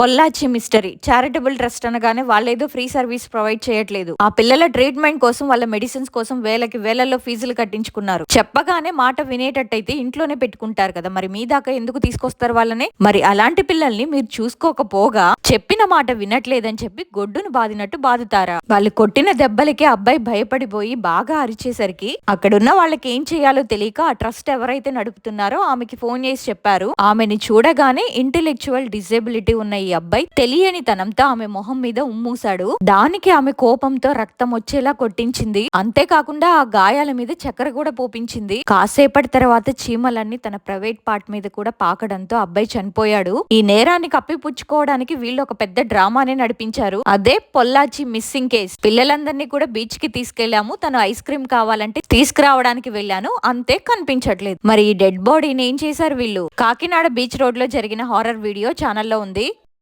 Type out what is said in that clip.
Pollachi mystery. Charitable trust అనగానే వాళ్ళేదో free service provide చేయట్లేదు. ఆ పిల్లల ట్రీట్మెంట్ కోసం వాళ్ళ మెడిసిన్స్ కోసం వేలకి వేలల్లో ఫీజులు కట్టించుకున్నారు. చెప్పగానే మాట వినేటట్టయితే ఇంట్లోనే పెట్టుకుంటారు కదా. మరి మీ దాకా ఎందుకు తీసుకొస్తారు వాళ్ళని? మరి అలాంటి పిల్లల్ని మీరు చూసుకోకపోగా చెప్పిన మాట వినట్లేదని చెప్పి గొడ్డును బాదినట్టు బాదుతారా వాళ్ళు కొట్టిన దెబ్బలకి అబ్బాయి భయపడిపోయి బాగా అరిచేసరికి అక్కడున్న వాళ్ళకి ఏం చేయాలో తెలియక ఆ ట్రస్ట్ ఎవరైతే నడుపుతున్నారో ఆమెకి ఫోన్ చేసి చెప్పారు. ఆమెని చూడగానే ఇంటెలెక్చువల్ డిజేబిలిటీ ఉన్న ఈ అబ్బాయి తెలియని తనంతో ఆమె మొహం మీద ఉమ్మూసాడు దానికి ఆమె కోపంతో రక్తం వచ్చేలా కొట్టించింది. అంతేకాకుండా ఆ గాయాల మీద చక్కెర కూడా పోపించింది. కాసేపటి తర్వాత చీమలన్నీ తన ప్రైవేట్ పార్ట్ మీద కూడా పాకడంతో అబ్బాయి చనిపోయాడు. ఈ నేరాన్ని కప్పిపుచ్చుకోవడానికి వీళ్ళు ఒక పెద్ద డ్రామానే నడిపించారు. అదే పొల్లాచి మిస్సింగ్ కేస్. పిల్లలందరినీ కూడా బీచ్కి తీసుకెళ్ళాము తను ఐస్ క్రీమ్ కావాలంటే తీసుకురావడానికి వెళ్ళాను. అంతే కనిపించట్లేదు. మరి ఈ డెడ్ బాడీని ఏం చేశారు వీళ్ళు? కాకినాడ బీచ్ రోడ్లో జరిగిన హారర్ వీడియో ఛానల్లో ఉంది.